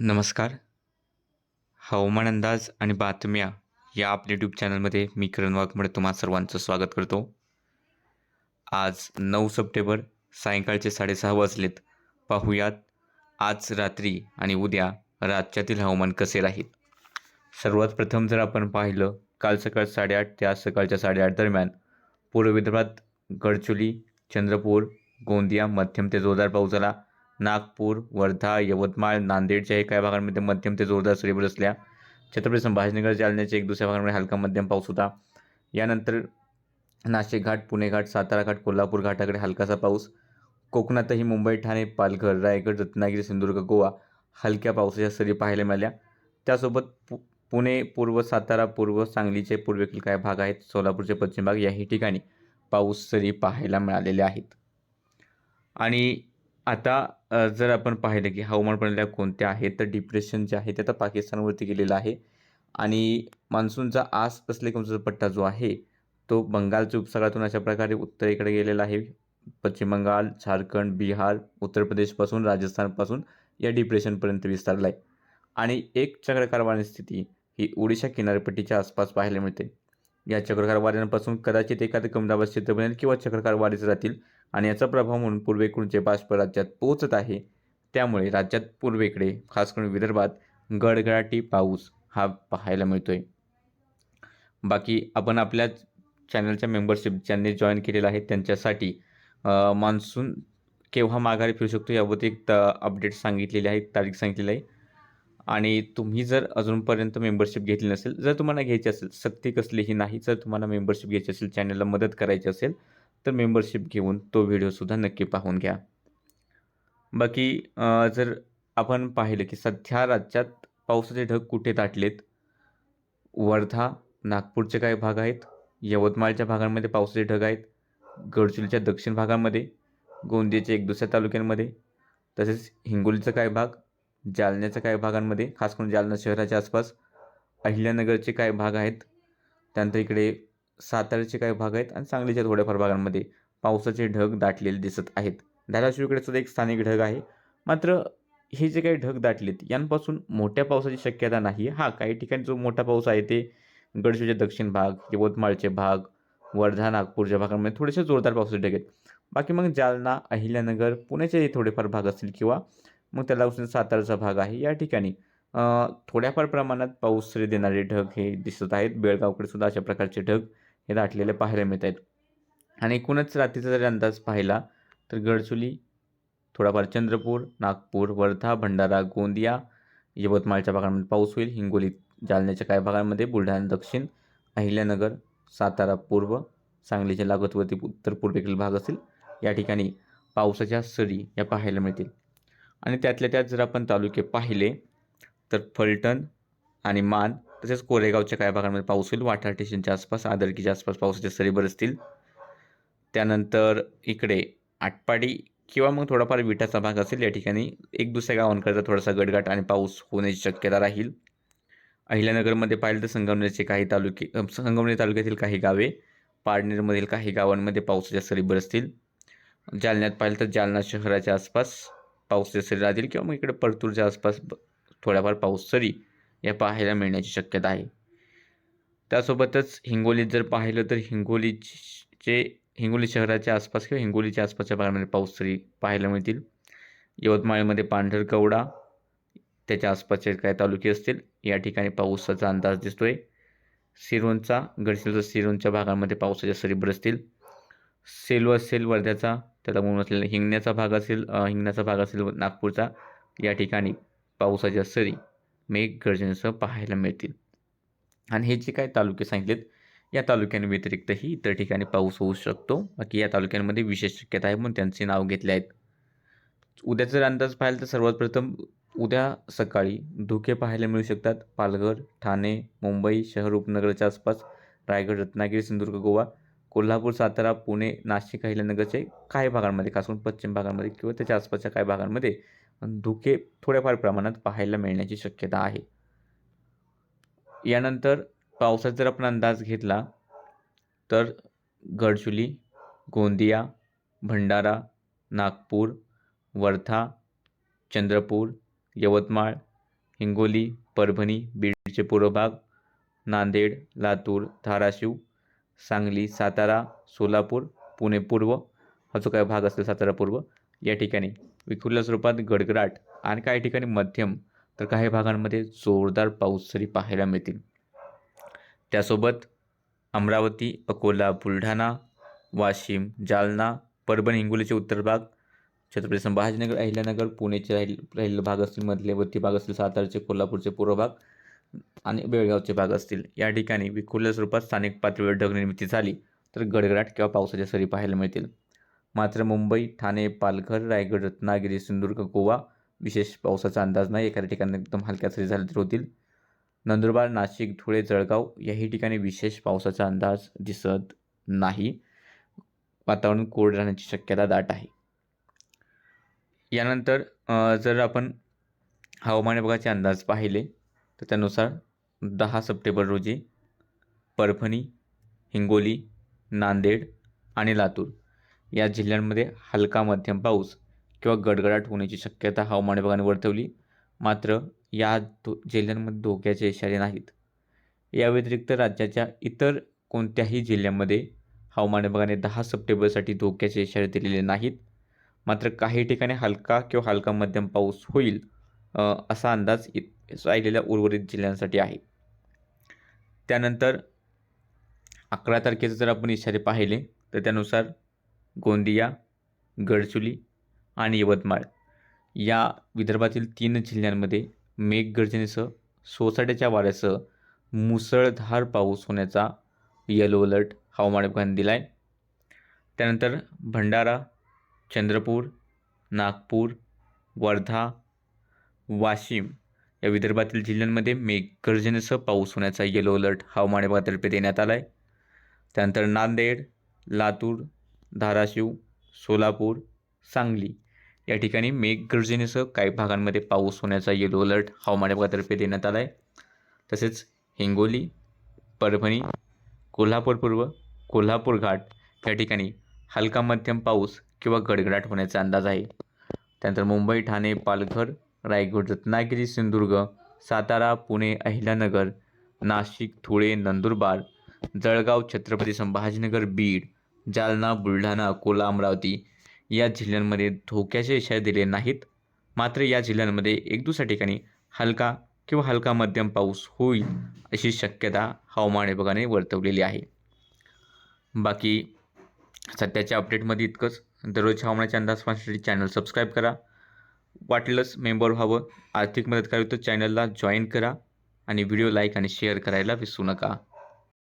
नमस्कार. हवामान अंदाज आणि बातम्या या आपल्या यूट्यूब चॅनलमध्ये मी किरण वाघमडे तुम्हा सर्वांचं स्वागत करतो. आज नऊ सप्टेंबर सायंकाळचे साडेसहा वाजलेत. पाहूयात आज रात्री आणि उद्या राज्यातील हवामान कसे राहील? सर्वात प्रथम जर आपण पाहिलं काल सकाळ साडेआठ ते आज सकाळच्या साडेआठ दरम्यान पूर्व विदर्भात गडचोली चंद्रपूर गोंदिया मध्यम ते जोरदार पाऊस झाला. नागपूर वर्धा यवतमाळ नांदेडच्याही काही भागांमध्ये मध्यम ते जोरदार सरी बरसल्या छत्रपती संभाजीनगर जालन्याच्या एक दुसऱ्या भागांमध्ये हलका मध्यम पाऊस होता. यानंतर नाशिक घाट पुणे घाट सातारा घाट कोल्हापूर घाटाकडे हलकासा पाऊस. कोकणातही मुंबई ठाणे पालघर रायगड रत्नागिरी सिंधुदुर्ग गोवा हलक्या पावसाच्या सरी पाहायला मिळाल्या. त्यासोबत पु पुणे पूर्व सातारा पूर्व सांगलीचे पूर्वेकडील काही भाग आहेत. सोलापूरचे पश्चिम भाग याही ठिकाणी पाऊस सरी पाहायला मिळालेल्या आहेत. आणि आता जर आपण पाहिलं की हवामान प्रणाल्या कोणत्या आहेत तर डिप्रेशन जे आहे ते आता पाकिस्तानवरती गेलेलं आहे. आणि मान्सूनचा आस असलेला पट्टा जो आहे तो बंगालच्या उपसागरातून अशा प्रकारे उत्तरेकडे गेलेला आहे. पश्चिम बंगाल झारखंड बिहार उत्तर प्रदेशपासून राजस्थानपासून या डिप्रेशनपर्यंत विस्तारला आहे आणि एक चक्रकारवाणी स्थिती ही ओडिशा किनारपट्टीच्या आसपास पाहायला मिळते. या चक्रकार वाऱ्यांपासून कदाचित एखादं कमदाबाद क्षेत्र बनेल किंवा चक्रकार वारीच राहतील आणि याचा प्रभाव म्हणून पूर्वेकडून जे बाष्प राज्यात पोहोचत आहे. त्यामुळे राज्यात पूर्वेकडे खास करून विदर्भात गडगडाटी पाऊस हा पाहायला मिळतो आहे बाकी आपण आपल्या चॅनलच्या मेंबरशिप ज्यांनी जॉईन केलेलं आहे त्यांच्यासाठी मान्सून केव्हा माघारी फिरू शकतो याबद्दल एक अपडेट सांगितलेली आहे तारीख सांगितलेली आहे. आणि तुम्ही जर अजूनपर्यंत मेंबरशिप घेतली नसेल जर तुम्हाला घ्यायची असेल सक्ती कसलीही नाही जर तुम्हाला मेंबरशिप घ्यायची असेल चॅनलला मदत करायची असेल तर मेंबरशिप घेऊन तो व्हिडिओसुद्धा नक्की पाहून घ्या. बाकी जर आपण पाहिलं की सध्या राज्यात पावसाचे ढग कुठे दाटलेत? वर्धा नागपूरचे काही भाग आहेत. यवतमाळच्या भागांमध्ये पावसाचे ढग आहेत. गडचिरोलीच्या दक्षिण भागामध्ये गोंदियाच्या एक दुसऱ्या तालुक्यांमध्ये तसेच हिंगोलीचा काही भाग जालन्याच्या काही भागांमध्ये खास करून जालना शहराच्या आसपास अहिल्यानगरचे काही भाग आहेत. त्यानंतर इकडे साताऱ्याचे काही भाग आहेत आणि सांगलीच्या थोड्याफार भागांमध्ये पावसाचे ढग दाटलेले दिसत आहेत. धाराशिवकडे सुद्धा एक स्थानिक ढग आहे. मात्र हे जे काही ढग दाटलेत यांपासून मोठ्या पावसाची शक्यता नाही. हा काही ठिकाणी जो मोठा पाऊस आहे ते गडचिरोलीचे दक्षिण भाग यवतमाळचे भाग वर्धा नागपूरच्या भागांमध्ये थोडेसे जोरदार पावसाचे ढग आहेत. बाकी मग जालना अहिल्यानगर पुण्याचे थोडेफार भाग असतील किंवा मग त्याला साताराचा भाग आहे. या ठिकाणी थोड्याफार प्रमाणात पाऊस देणारे ढग हे दिसत आहेत. बेळगावकडे सुद्धा अशा प्रकारचे ढग हे दाटलेले पाहायला मिळत आहेत. आणि एकूणच रात्रीचा जरी अंदाज पाहिला तर गडचुली थोडाफार चंद्रपूर नागपूर वर्धा भंडारा गोंदिया यवतमाळच्या भागांमध्ये पाऊस होईल. हिंगोली जालन्याच्या काही भागांमध्ये बुलढाणा दक्षिण अहिल्यानगर सातारा पूर्व सांगलीच्या लागतवरती उत्तर पूर्वेकडील भाग असेल. या ठिकाणी पावसाच्या सरी या पाहायला मिळतील. आणि त्यातल्या त्यात जर आपण तालुके पाहिले तर फलटण आणि मान तसेच कोरेगावच्या काही भागांमध्ये पाऊस होईल. वाठार स्टेशनच्या आसपास आदरकीच्या आसपास पावसाचे सरी बरसतील त्यानंतर इकडे आटपाडी किंवा मग थोडाफार विटाचा भाग असेल या ठिकाणी एक दुसऱ्या गावांकडचा थोडासा गडगाट आणि पाऊस होण्याची शक्यता राहील. अहिल्यानगरमध्ये पाहिलं तर संगमनेरचे काही तालुके संगमनेर तालुक्यातील काही गावे पाडनेरमधील काही गावांमध्ये पावसाच्या सरी बरसतील जालन्यात पाहिलं तर जालना शहराच्या आसपास पावसाच्या सरी राहतील किंवा मग इकडे परतूरच्या आसपास थोड्याफार पाऊस सरी या पाहायला मिळण्याची शक्यता आहे. त्यासोबतच हिंगोलीत जर पाहिलं तर हिंगोलीचे हिंगोली शहराच्या आसपास किंवा हिंगोलीच्या आसपासच्या भागामध्ये पाऊस तरी पाहायला मिळतील. यवतमाळमध्ये पांढरकवडा त्याच्या आसपासचे काय तालुके असतील या ठिकाणी पावसाचा अंदाज दिसतोय. सिरोंचा गडचिरोलीचा सिरोंच्या भागांमध्ये पावसाच्या सरी बरसतील. सेलू असेल वर्ध्याचा त्याला म्हणून असलेला हिंगण्याचा भाग असेल हिंगण्याचा भाग असेल नागपूरचा या ठिकाणी पावसाच्या सरी मेघगर्जनेसह पाहायला मिळतील. आणि हे जे काय तालुके सांगितलेत या तालुक्यांव्यतिरिक्तही इतर ठिकाणी पाऊस होऊ शकतो. बाकी या तालुक्यांमध्ये विशेष शक्यता आहे म्हणून त्यांचे नाव घेतले आहेत. उद्याचा जर अंदाज पाहिला तर सर्वात प्रथम उद्या सकाळी धुके पाहायला मिळू शकतात. पालघर ठाणे मुंबई शहर उपनगराच्या आसपास रायगड रत्नागिरी सिंधुदुर्ग गोवा कोल्हापूर सातारा पुणे नाशिक अहिल्यानगरचे काही भागांमध्ये खास करून पश्चिम भागांमध्ये किंवा त्याच्या आसपासच्या काही भागांमध्ये धुके थोड्याफार प्रमाणात पाहायला मिळण्याची शक्यता आहे. यानंतर पावसाचा जर आपण अंदाज घेतला तर गडचुली गोंदिया भंडारा नागपूर वर्धा चंद्रपूर यवतमाळ हिंगोली परभणी बीडचे पूर्व भाग नांदेड लातूर धाराशिव सांगली सातारा सोलापूर पुणे पूर्व हा जो काही भाग असेल सातारा पूर्व या ठिकाणी विखुरल्या स्वरूपात गडगडाट आणि काही ठिकाणी मध्यम तर काही भागांमध्ये जोरदार पाऊस सरी पाहायला मिळतील. त्यासोबत अमरावती अकोला बुलढाणा वाशिम जालना परभणी हिंगोलीचे उत्तर भाग छत्रपती संभाजीनगर अहिल्यानगर पुणेचे राहील राहिलेले भाग असतील मधलेवरती भाग असतील सातारचे कोल्हापूरचे पूर्व भाग आणि बेळगावचे भाग असतील. या ठिकाणी विखुरल्या स्वरूपात स्थानिक पातळीवर ढगनिर्मिती झाली तर गडगडाट किंवा पावसाच्या सरी पाहायला मिळतील. मात्र मुंबई ठाणे पालघर रायगड रत्नागिरी सिंधुदुर्ग गोवा विशेष पावसाचा अंदाज नाही. एखाद्या ठिकाणी एकदम हलक्या सरी झाल्या तर होतील. नंदुरबार नाशिक धुळे जळगाव याही ठिकाणी विशेष पावसाचा अंदाज दिसत नाही. वातावरण कोरडे राहण्याची शक्यता दाट आहे. यानंतर जर आपण हवामान विभागाचे अंदाज पाहिले तर त्यानुसार दहा सप्टेंबर रोजी परभणी हिंगोली नांदेड आणि लातूर या जिल्ह्यांमध्ये हलका मध्यम पाऊस किंवा गडगडाट होण्याची शक्यता हवामान विभागाने वर्तवली. मात्र या दो जिल्ह्यांमध्ये धोक्याचे इशारे नाहीत. या व्यतिरिक्त राज्याच्या इतर कोणत्याही जिल्ह्यामध्ये हवामान विभागाने दहा सप्टेंबरसाठी धोक्याचे इशारे दिलेले नाहीत. मात्र काही ठिकाणी हलका किंवा हलका मध्यम पाऊस होईल असा अंदाज इत राहिलेल्या उर्वरित जिल्ह्यांसाठी आहे. त्यानंतर अकरा तारखेचे जर आपण इशारे पाहिले तर त्यानुसार गोंदिया गडचुली आणि यवतमाळ. या विदर्भातील तीन जिल्ह्यांमध्ये मेघगर्जनेसह सोसाट्याच्या वाऱ्यासह मुसळधार पाऊस होण्याचा येलो अलर्ट हवामान विभागाने दिला आहे त्यानंतर भंडारा चंद्रपूर नागपूर वर्धा वाशिम या विदर्भातील जिल्ह्यांमध्ये मेघगर्जनेसह पाऊस होण्याचा येलो अलर्ट हवामान विभागातर्फे देण्यात आला आहे त्यानंतर नांदेड लातूर धाराशिव सोलापूर सांगली. या ठिकाणी मेघगर्जनेसह काही भागांमध्ये पाऊस होण्याचा येलो अलर्ट हवामान विभागातर्फे देण्यात आला आहे तसेच हिंगोली परभणी कोल्हापूर पूर्व कोल्हापूर घाट या ठिकाणी हलका मध्यम पाऊस किंवा गडगडाट होण्याचा अंदाज आहे. त्यानंतर मुंबई ठाणे पालघर रायगड रत्नागिरी सिंधुदुर्ग सातारा पुणे अहिल्यानगर नाशिक धुळे नंदुरबार जळगाव छत्रपती संभाजीनगर बीड जालना बुलढाणा अकोला अमरावती या जिल्ह्यांमध्ये धोक्याचे इशारे दिले नाहीत. मात्र या जिल्ह्यांमध्ये एक दुसऱ्या ठिकाणी हलका किंवा हलका मध्यम पाऊस होईल अशी शक्यता हवामान विभागाने वर्तवलेली आहे. बाकी सध्याच्या अपडेटमध्ये इतकंच. दररोज हवामानाचे अंदाज पाहण्यासाठी चॅनल सबस्क्राईब करा. वाटलंच मेंबर व्हावं आर्थिक मदत करावी तर चॅनलला जॉईन करा आणि व्हिडिओ लाईक आणि शेअर करायला विसरू नका.